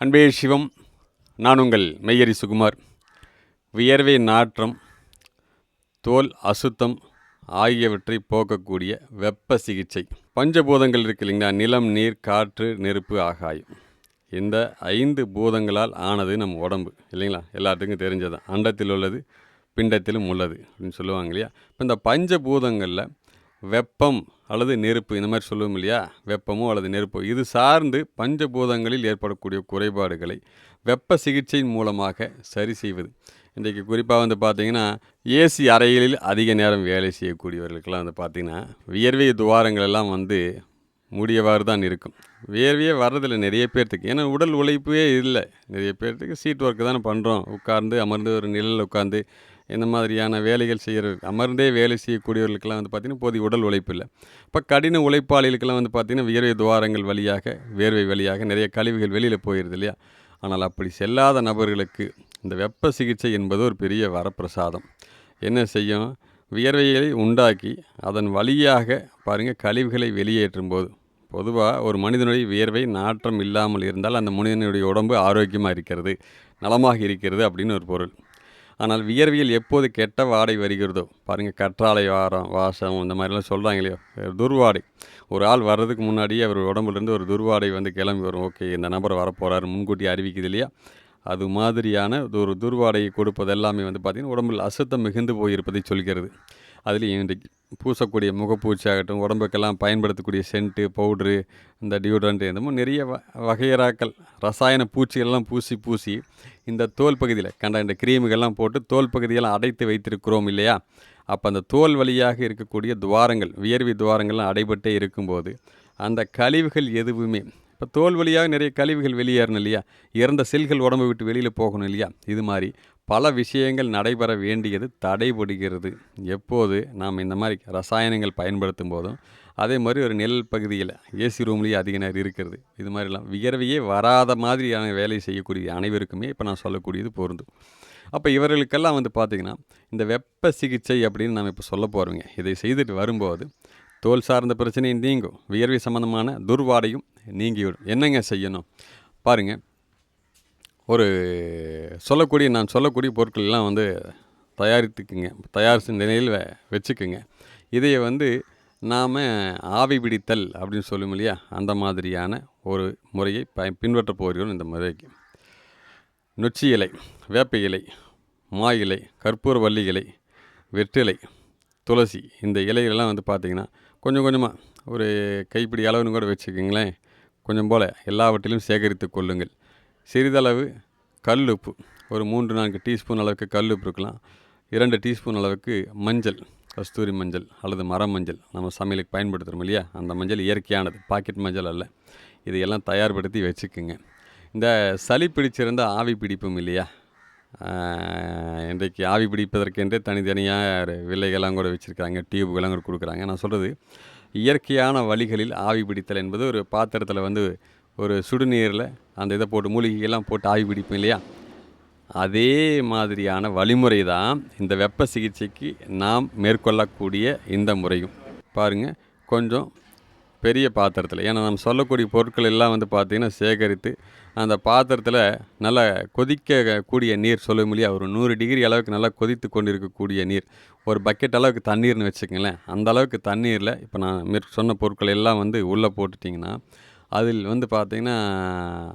அன்பே சிவம் நான் உங்கள் மெய்யரி சுகுமார். வியர்வை நாற்றம் தோல் அசுத்தம் ஆகியவற்றை போக்கக்கூடிய வெப்ப சிகிச்சை. பஞ்சபூதங்கள் இருக்கு இல்லைங்களா? நிலம் நீர் காற்று நெருப்பு ஆகாயம். இந்த ஐந்து பூதங்களால் ஆனது நம்ம உடம்பு இல்லைங்களா? எல்லாத்துக்கும் தெரிஞ்சது அண்டத்தில் உள்ளது பிண்டத்திலும் உள்ளது அப்படின்னு சொல்லுவாங்க இல்லையா? இப்போ இந்த பஞ்சபூதங்களில் வெப்பம் அல்லது நெருப்பு இந்த மாதிரி சொல்லுவோம் இல்லையா? வெப்பமோ அல்லது நெருப்போ இது சார்ந்து பஞ்சபூதங்களில் ஏற்படக்கூடிய குறைபாடுகளை வெப்ப சிகிச்சையின் மூலமாக சரி செய்வது. இன்றைக்கு குறிப்பாக வந்து பார்த்திங்கன்னா ஏசி அறைகளில் அதிக நேரம் வேலை செய்யக்கூடியவர்களுக்கெல்லாம் வந்து பார்த்திங்கன்னா வியர்வை துவாரங்கள் எல்லாம் வந்து முடியவாறு தான் இருக்கும். வியர்வையே வர்றதில்ல நிறைய பேர்த்துக்கு. ஏன்னா உடல் உழைப்பே இல்லை. நிறைய பேர்த்துக்கு சீட் ஒர்க்கு தானே பண்ணுறோம் உட்கார்ந்து அமர்ந்து ஒரு நிழலில் உட்காந்து இந்த மாதிரியான வேலைகள் செய்கிற அமர்ந்தே வேலை செய்யக்கூடியவர்களுக்கெல்லாம் வந்து பார்த்திங்கன்னா போதிய உடல் உழைப்பு இல்லை. இப்போ கடின உழைப்பாளிகளுக்கெல்லாம் வந்து பார்த்திங்கன்னா வியர்வை துவாரங்கள் வழியாக வேர்வை வழியாக நிறைய கழிவுகள் வெளியில் போயிடுது இல்லையா? ஆனால் அப்படி செல்லாத நபர்களுக்கு இந்த வெப்ப சிகிச்சை என்பது ஒரு பெரிய வரப்பிரசாதம். என்ன செய்யும்? வியர்வையை உண்டாக்கி அதன் வழியாக பாருங்கள் கழிவுகளை வெளியேற்றும் போது பொதுவாக ஒரு மனிதனுடைய வியர்வை நாற்றம் இல்லாமல் இருந்தால் அந்த மனிதனுடைய உடம்பு ஆரோக்கியமாக இருக்கிறது நலமாக இருக்கிறது அப்படின்னு ஒரு பொருள். ஆனால் வியர்வியில் எப்போது கெட்ட வாடை வருகிறதோ பாருங்கள் கற்றாழை வாரம் வாசம் இந்த மாதிரிலாம் சொல்கிறாங்க இல்லையோ? துர்வாடை. ஒரு ஆள் வர்றதுக்கு முன்னாடியே அவர் உடம்புலேருந்து ஒரு துர்வாடை வந்து கிளம்பி வரும். ஓகே இந்த நபர் வரப்போகிறாரு முன்கூட்டி அறிவிக்குது இல்லையா? அது மாதிரியான ஒரு துர்வாடையை கொடுப்பது எல்லாமே வந்து பார்த்திங்கன்னா உடம்பில் அசுத்தம் மிகுந்து போயிருப்பதை சொல்கிறது. அதுலேயும் இன்றைக்கு பூசக்கூடிய முகப்பூச்சி ஆகட்டும் உடம்புக்கெல்லாம் பயன்படுத்தக்கூடிய சென்ட்டு பவுட்ரு இந்த டியூட்ரண்ட் இந்த நிறைய வ வகையறாக்கள் ரசாயன பூச்சிகள்லாம் பூசி பூசி இந்த தோல் பகுதியில் கண்ட இந்த கிரீமுகள்லாம் போட்டு தோல் பகுதியெல்லாம் அடைத்து வைத்திருக்கிறோம் இல்லையா? அப்போ அந்த தோல் வழியாக இருக்கக்கூடிய துவாரங்கள் வியர்வி துவாரங்கள்லாம் அடைபட்டே இருக்கும்போது அந்த கழிவுகள் எதுவுமே இப்போ தோல் வழியாக நிறைய கழிவுகள் வெளியேறணும் இல்லையா? இறந்த செல்கள் உடம்பு விட்டு வெளியில் போகணும் இல்லையா? இது மாதிரி பல விஷயங்கள் நடைபெற வேண்டியது தடைபடுகிறது. எப்போது நாம் இந்த மாதிரி ரசாயனங்கள் பயன்படுத்தும் போதும் அதே மாதிரி ஒரு நெல் பகுதியில் ஏசி ரூம்லேயே அதிக நேரம் இருக்கிறது. இது மாதிரிலாம் வியர்வையே வராத மாதிரியான வேலை செய்யக்கூடிய அனைவருக்குமே இப்போ நான் சொல்லக்கூடியது பொருந்தும் அப்போ இவர்களுக்கெல்லாம் வந்து பார்த்திங்கன்னா இந்த வெப்ப சிகிச்சை அப்படின்னு நம்ம இப்போ சொல்ல போகிறோங்க. இதை செய்துட்டு வரும்போது தோல் சார்ந்த பிரச்சனையும் நீங்கும் வியர்வை சம்மந்தமான துர்வாடையும் நீங்கிவிடும். என்னங்க செய்யணும்? பாருங்கள் ஒரு சொல்லக்கூடிய நான் சொல்லக்கூடிய பொருட்கள்லாம் வந்து தயாரித்துக்குங்க. தயார் நிலையில் வ வச்சுக்குங்க. இதையை வந்து நாம் ஆவி பிடித்தல் அப்படின்னு சொல்லும் இல்லையா? அந்த மாதிரியான ஒரு முறையை ப பின்பற்ற போகிறோம் இந்த முறைக்கு. நொச்சி இலை வேப்ப இலை மா இலை கற்பூர வள்ளி இலை வெற்றிலை துளசி இந்த இலைகளெல்லாம் வந்து பார்த்திங்கன்னா கொஞ்சம் கொஞ்சமாக ஒரு கைப்பிடி அளவுன்னு கூட வச்சுக்கிங்களேன். கொஞ்சம் போல் எல்லாவற்றிலும் சேகரித்து கொள்ளுங்கள். சிறிதளவு கல் உப்பு ஒரு மூன்று நான்கு டீஸ்பூன் அளவுக்கு கல் உப்பு இருக்கலாம். இரண்டு டீஸ்பூன் அளவுக்கு மஞ்சள் கஸ்தூரி மஞ்சள் அல்லது மரம் மஞ்சள் நம்ம சமையலுக்கு பயன்படுத்துகிறோம் இல்லையா? அந்த மஞ்சள் இயற்கையானது பாக்கெட் மஞ்சள் அல்ல. இதையெல்லாம் தயார்படுத்தி வச்சுக்குங்க. இந்த சளி பிடிச்சிருந்த ஆவி பிடிப்பும் இல்லையா? இன்றைக்கு ஆவி பிடிப்பதற்கென்றே தனித்தனியாக வில்லைகள்லாம் கூட வச்சுருக்காங்க டியூப்கள்லாம் கூட கொடுக்குறாங்க. நான் சொல்கிறது இயற்கையான வழிகளில் ஆவி பிடித்தல் என்பது ஒரு பாத்திரத்தில் வந்து ஒரு சுடுநீரில் அந்த இதை போட்டு மூலிகைகள்லாம் போட்டு ஆய்வு பிடிப்போம் இல்லையா? அதே மாதிரியான வழிமுறை தான் இந்த வெப்ப சிகிச்சைக்கு நாம் மேற்கொள்ளக்கூடிய இந்த முறையும். பாருங்கள் கொஞ்சம் பெரிய பாத்திரத்தில். ஏன்னா நம்ம சொல்லக்கூடிய பொருட்கள் எல்லாம் வந்து பார்த்திங்கன்னா சேகரித்து அந்த பாத்திரத்தில் நல்லா கொதிக்கக்கூடிய நீர் சொல்ல முடியாது ஒரு நூறு டிகிரி அளவுக்கு நல்லா கொதித்து கொண்டு இருக்கக்கூடிய நீர். ஒரு பக்கெட் அளவுக்கு தண்ணீர்னு வச்சுக்கங்களேன். அந்த அளவுக்கு தண்ணீரில் இப்போ நான் மேற் சொன்ன பொருட்கள் எல்லாம் வந்து உள்ளே போட்டுட்டிங்கன்னா அதில் வந்து பார்த்திங்கன்னா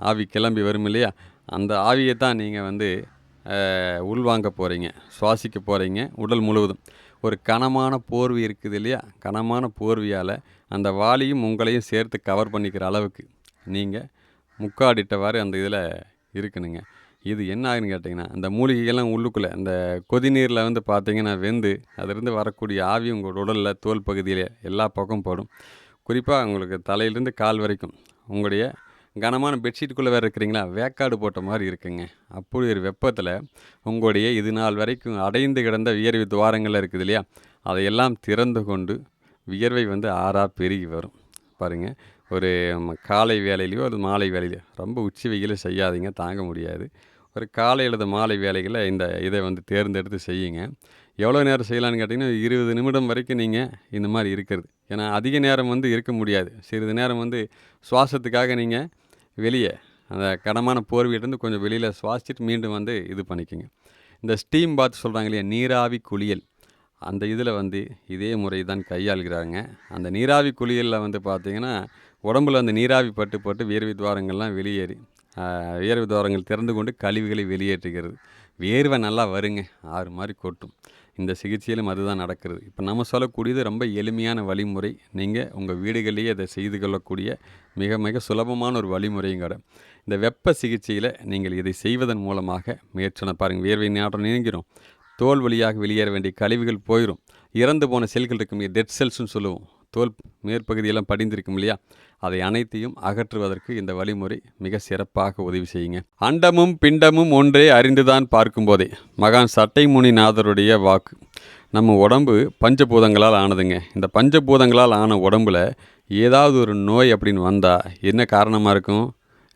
ஆவி கிளம்பி வரும் இல்லையா? அந்த ஆவியை தான் நீங்கள் வந்து உள்வாங்க போகிறீங்க சுவாசிக்க போகிறீங்க உடல் முழுவதும். ஒரு கனமான போர்வை இருக்குது இல்லையா? கனமான போர்வையால் அந்த வாளியும் உங்களையும் சேர்த்து கவர் பண்ணிக்கிற அளவுக்கு நீங்கள் முக்காடிட்டவாறு அந்த இதில் இருக்கணுங்க. இது என்ன ஆகுன்னு கேட்டிங்கன்னா அந்த மூலிகைகள்லாம் உள்ளுக்குள்ளே அந்த கொதிநீரில் வந்து பார்த்திங்கன்னா வெந்து அதிலிருந்து வரக்கூடிய ஆவி உங்கள் உடலில் தோல் பகுதியில் எல்லா பக்கம் போடும். குறிப்பாக உங்களுக்கு தலையிலேருந்து கால் வரைக்கும் உங்களுடைய கனமான பெட்ஷீட்டுக்குள்ளே வேறு இருக்கிறீங்களா? வேக்காடு போட்ட மாதிரி இருக்குங்க. அப்படி ஒரு வெப்பத்தில் உங்களுடைய இது நாள் வரைக்கும் அடைந்து கிடந்த வியர்வை துவாரங்களில் இருக்குது இல்லையா? அதையெல்லாம் திறந்து கொண்டு வியர்வை வந்து ஆறாக பெருகி வரும். பாருங்கள் ஒரு காலை வேலையிலையோ அது மாலை வேலையிலையோ ரொம்ப உச்சி வெயில செய்யாதீங்க தாங்க முடியாது. ஒரு காலை அல்லது மாலை வேலைகளை இந்த இதை வந்து தேர்ந்தெடுத்து செய்யுங்க. எவ்வளோ நேரம் செய்யலான்னு கேட்டிங்கன்னா இருபது நிமிடம் வரைக்கும் நீங்கள் இந்த மாதிரி இருக்கிறது. ஏன்னா அதிக நேரம் வந்து இருக்க முடியாது. சிறிது நேரம் வந்து சுவாசத்துக்காக நீங்கள் வெளியே அந்த கடமான போர்வையிலிருந்து கொஞ்சம் வெளியில் சுவாசிச்சுட்டு மீண்டும் வந்து இது பண்ணிக்கோங்க. இந்த ஸ்டீம் பாத் சொல்கிறாங்க இல்லையா? நீராவி குளியல். அந்த இதில் வந்து இதே முறை தான் கையாளுகிறாங்க அந்த நீராவி குளியலில் வந்து பார்த்திங்கன்னா உடம்புல அந்த நீராவி பட்டு போட்டு வியர்வை துவாரங்கள்லாம் வெளியேறி ஆஹ், துவாரங்கள் திறந்து கொண்டு கழிவுகளை வெளியேற்றுகிறது. வேர்வை நல்லா வருங்க. ஆறு மாதிரி கொட்டும். இந்த சிகிச்சையிலும் அதுதான் நடக்கிறது. இப்போ நம்ம சொல்லக்கூடியது ரொம்ப எளிமையான வழிமுறை. நீங்கள் உங்கள் வீடுகளிலேயே அதை செய்து கொள்ளக்கூடிய மிக மிக சுலபமான ஒரு வழிமுறையும் இந்த வெப்ப சிகிச்சையில் நீங்கள் இதை செய்வதன் மூலமாக முயற்சின பாருங்கள் வேர்வை நாட்டம் நீங்கிறோம் தோல் வழியாக வெளியேற வேண்டிய கழிவுகள் போயிடும் இறந்து போன செல்கள் இருக்கும் டெட் செல்ஸ்னு சொல்லுவோம். தோல் மேற்பகுதியெல்லாம் படிந்திருக்கும் இல்லையா? அதை அனைத்தையும் அகற்றுவதற்கு இந்த வழிமுறை மிக சிறப்பாக உதவி செய்யுங்க. அண்டமும் பிண்டமும் ஒன்றே அறிந்துதான் பார்க்கும்போதே மகான் சட்டைமுனிநாதருடைய வாக்கு. நம்ம உடம்பு பஞ்சபூதங்களால் ஆனதுங்க. இந்த பஞ்சபூதங்களால் ஆன உடம்புல ஏதாவது ஒரு நோய் அப்படின்னு வந்தால் என்ன காரணமாக இருக்கும்?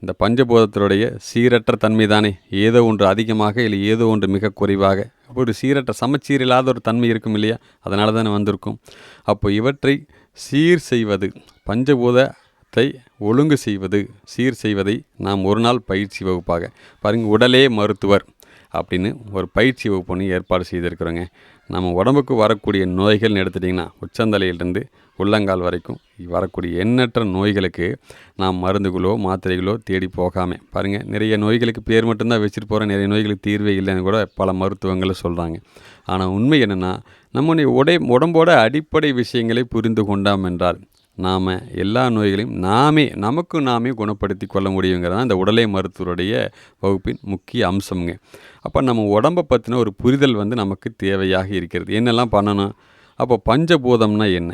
இந்த பஞ்சபூதத்தினுடைய சீரற்ற தன்மை தானே ஏதோ ஒன்று அதிகமாக இல்லை ஏதோ ஒன்று மிக குறைவாக. அப்போ ஒரு சீரற்ற சமச்சீர் இல்லாத ஒரு தன்மை இருக்கும் இல்லையா? அதனால தானே வந்திருக்கும். அப்போ இவற்றை சீர் செய்வது பஞ்சபூதத்தை ஒழுங்கு செய்வது சீர் செய்வதை நாம் ஒரு நாள் பயிற்சி வகுப்பாக பாருங்க உடலே மருத்துவர் அப்படின்னு ஒரு பயிற்சி வகுப்பு ஒன்று ஏற்பாடு செய்திருக்கிறோங்க. நம்ம உடம்புக்கு வரக்கூடிய நோய்கள்னு எடுத்துட்டிங்கன்னா உச்சந்தலையிலிருந்து உள்ளங்கால் வரைக்கும் வரக்கூடிய எண்ணற்ற நோய்களுக்கு நாம் மருந்துகளோ மாத்திரைகளோ தேடி போகாமல் பாருங்கள் நிறைய நோய்களுக்கு பேர் மட்டும்தான் வச்சுட்டு போகிறோம் நிறைய நோய்களுக்கு தீர்வே இல்லைன்னு கூட பல மருத்துவங்களும் சொல்கிறாங்க ஆனால் உண்மை என்னென்னா நம்முடைய உடை உடம்போட அடிப்படை விஷயங்களை புரிந்து கொண்டோம் என்றால் நாம் எல்லா நோய்களையும் நாமே நமக்கு நாமே குணப்படுத்தி கொள்ள முடியுங்கிறது தான் இந்த உடலை மருத்துவருடைய வகுப்பின் முக்கிய அம்சம்ங்க. அப்போ நம்ம உடம்பை பற்றின ஒரு புரிதல் வந்து நமக்கு தேவையாக இருக்கிறது. என்னெல்லாம் பண்ணணும்? அப்போ பஞ்சபூதம்னா என்ன?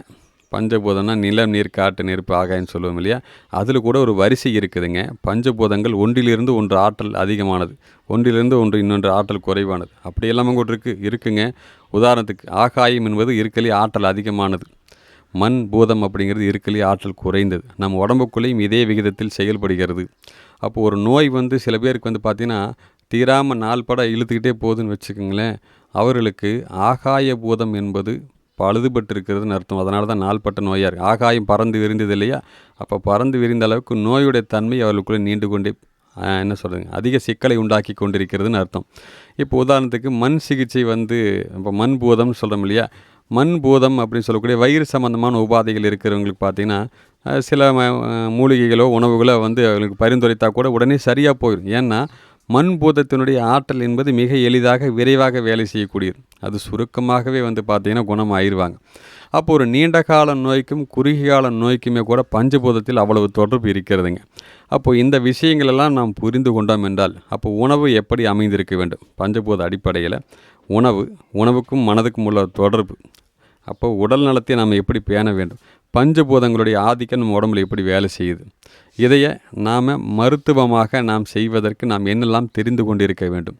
பஞ்சபூதம்னா நிலம் நீர் காட்டு நெருப்பு ஆகாயம்னு சொல்லுவோம் இல்லையா? அதில் கூட ஒரு வரிசை இருக்குதுங்க. பஞ்சபூதங்கள் ஒன்றிலிருந்து ஒன்று ஆற்றல் அதிகமானது. ஒன்றிலிருந்து ஒன்று இன்னொன்று ஆற்றல் குறைவானது. அப்படி எல்லாமே கூட இருக்கு இருக்குங்க. உதாரணத்துக்கு ஆகாயம் என்பது இருக்கலே ஆற்றல் அதிகமானது. மண் பூதம் அப்படிங்கிறது இருக்கலே ஆற்றல் குறைந்தது. நம்ம உடம்புக்குள்ளேயும் இதே விகிதத்தில் செயல்படுகிறது. அப்போது ஒரு நோய் வந்து சில பேருக்கு வந்து பார்த்திங்கன்னா தீராமல் நாள் பட இழுத்துக்கிட்டே போகுதுன்னு வச்சுக்கோங்களேன். அவர்களுக்கு ஆகாய பூதம் என்பது பழுதுபட்டிருக்கிறதுன்னு அர்த்தம். அதனால தான் நாள்பட்ட நோயாக இருக்குது ஆகாயம் பறந்து விரிந்தது இல்லையா? அப்போ பறந்து விரிந்த அளவுக்கு நோயுடைய தன்மை அவர்களுக்குள்ளே நீண்டு கொண்டே என்ன சொல்கிறது அதிக சிக்கலை உண்டாக்கி கொண்டிருக்கிறதுன்னு அர்த்தம். இப்போ உதாரணத்துக்கு மண் சிகிச்சை வந்து இப்போ மண் பூதம்னு சொல்கிறோம் இல்லையா? மண் பூதம் அப்படின்னு சொல்லக்கூடிய வயிறு சம்மந்தமான உபாதைகள் இருக்கிறவங்களுக்கு பார்த்தீங்கன்னா சில மூலிகைகளோ உணவுகளோ வந்து அவங்களுக்கு பரிந்துரைத்தா கூட உடனே சரியாக போயிடும். ஏன்னா மண் பூதத்தினுடைய ஆற்றல் என்பது மிக எளிதாக விரைவாக வேலை செய்யக்கூடியது. அது சுருக்கமாகவே வந்து பார்த்தீங்கன்னா குணம் ஆயிடுவாங்க அப்போ ஒரு நீண்ட கால நோய்க்கும் குறுகிய கால நோய்க்குமே கூட பஞ்சபூதத்தில் அவ்வளவு தொடர்பு இருக்கிறதுங்க. அப்போது இந்த விஷயங்களெல்லாம் நாம் புரிந்து கொண்டோம் என்றால் அப்போ உணவு எப்படி அமைந்திருக்க வேண்டும்? பஞ்சபூத அடிப்படையில் உணவு உணவுக்கும் மனதுக்கும் உள்ள தொடர்பு. அப்போ உடல் நலத்தை நாம் எப்படி பேண வேண்டும்? பஞ்சபூதங்களுடைய ஆதிக்கம் நம்ம உடம்புல எப்படி வேலை செய்யுது? இதையே நாம் மருத்துவமாக நாம் செய்வதற்கு நாம் என்னெல்லாம் தெரிந்து கொண்டிருக்க வேண்டும்?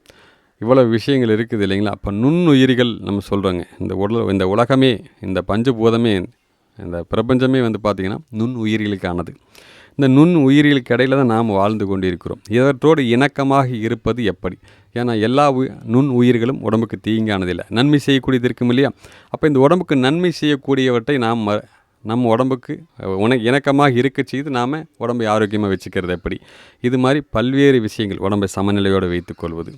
இவ்வளோ விஷயங்கள் இருக்குது இல்லைங்களா? அப்போ நுண்ணுயிரிகள் நம்ம சொல்கிறோங்க இந்த உடல் இந்த உலகமே இந்த பஞ்சபூதமே இந்த பிரபஞ்சமே வந்து பார்த்திங்கன்னா நுண் உயிரிகளுக்கானது இந்த நுண் உயிரிகளுக்கு இடையில தான் நாம் வாழ்ந்து கொண்டிருக்கிறோம். இவற்றோடு இணக்கமாக இருப்பது எப்படி? ஏன்னா எல்லா உயி நுண் உயிர்களும் உடம்புக்கு தீங்கானதில்லை. நன்மை செய்யக்கூடியது இருக்கும் இல்லையா? அப்போ இந்த உடம்புக்கு நன்மை செய்யக்கூடியவற்றை நாம் ம நம்ம உடம்புக்கு உனக்கு இணக்கமாக இருக்க செய்து நாம் உடம்பை ஆரோக்கியமாக வச்சுக்கிறது எப்படி? இது மாதிரி பல்வேறு விஷயங்கள் உடம்பை சமநிலையோடு வைத்துக்கொள்வது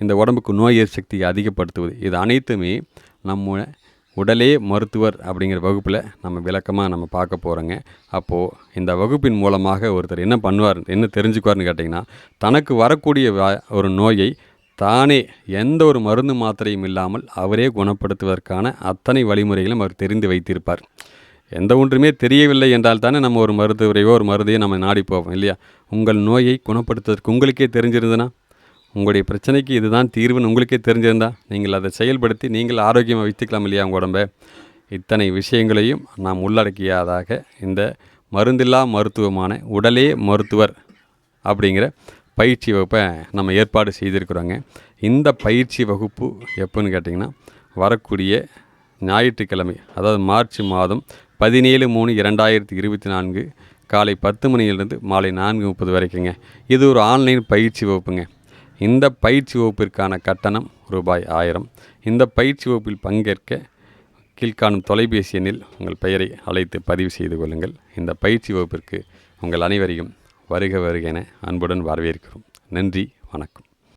இந்த உடம்புக்கு நோய் எதிர்ப்பு சக்தியை அதிகப்படுத்துவது இது அனைத்துமே நம்ம உடலே மருத்துவர் அப்படிங்கிற வகுப்பில் நம்ம விளக்கமாக நம்ம பார்க்க போகிறோங்க அப்போது இந்த வகுப்பின் மூலமாக ஒருத்தர் என்ன பண்ணுவார் என்ன தெரிஞ்சுக்குவார்னு கேட்டிங்கன்னா தனக்கு வரக்கூடிய ஒரு நோயை தானே எந்த ஒரு மருந்து மாத்திரையும் இல்லாமல் அவரே குணப்படுத்துவதற்கான அத்தனை வழிமுறைகளும் அவர் தெரிந்து வைத்திருப்பார். எந்த ஒன்றுமே தெரியவில்லை என்றால் தானே நம்ம ஒரு மருத்துவரையோ ஒரு மருந்தையோ நம்ம நாடி போவோம் இல்லையா? உங்கள் நோயை குணப்படுத்துவதற்கு உங்களுக்கே தெரிஞ்சிருந்ததுன்னா உங்களுடைய பிரச்சனைக்கு இதுதான் தீர்வுன்னு உங்களுக்கே தெரிஞ்சிருந்தா நீங்கள் அதை செயல்படுத்தி நீங்கள் ஆரோக்கியமாக வைத்துக்கலாம் இல்லையா உங்கள் உடம்பை? இத்தனை விஷயங்களையும் நாம் உள்ளடக்கியதாக இந்த மருந்தில்லா மருத்துவமான உடலே மருத்துவர் அப்படிங்கிற பயிற்சி வகுப்பை நம்ம ஏற்பாடு செய்திருக்கிறோங்க. இந்த பயிற்சி வகுப்பு எப்போன்னு கேட்டிங்கன்னா வரக்கூடிய ஞாயிற்றுக்கிழமை அதாவது மார்ச் மாதம் பதினேழு மூணு இரண்டாயிரத்தி இருபத்தி நான்கு காலை பத்து மணியிலிருந்து மாலை நான்கு முப்பது வரைக்குங்க. இது ஒரு ஆன்லைன் பயிற்சி வகுப்புங்க. இந்த பயிற்சி வகுப்பிற்கான கட்டணம் ரூபாய் ஆயிரம். இந்த பயிற்சி வகுப்பில் பங்கேற்க கீழ்காணும் தொலைபேசி எண்ணில் உங்கள் பெயரை அழைத்து பதிவு செய்து கொள்ளுங்கள். இந்த பயிற்சி வகுப்பிற்கு உங்கள் அனைவரையும் வருக வருக என அன்புடன் வரவேற்கிறோம். நன்றி வணக்கம்.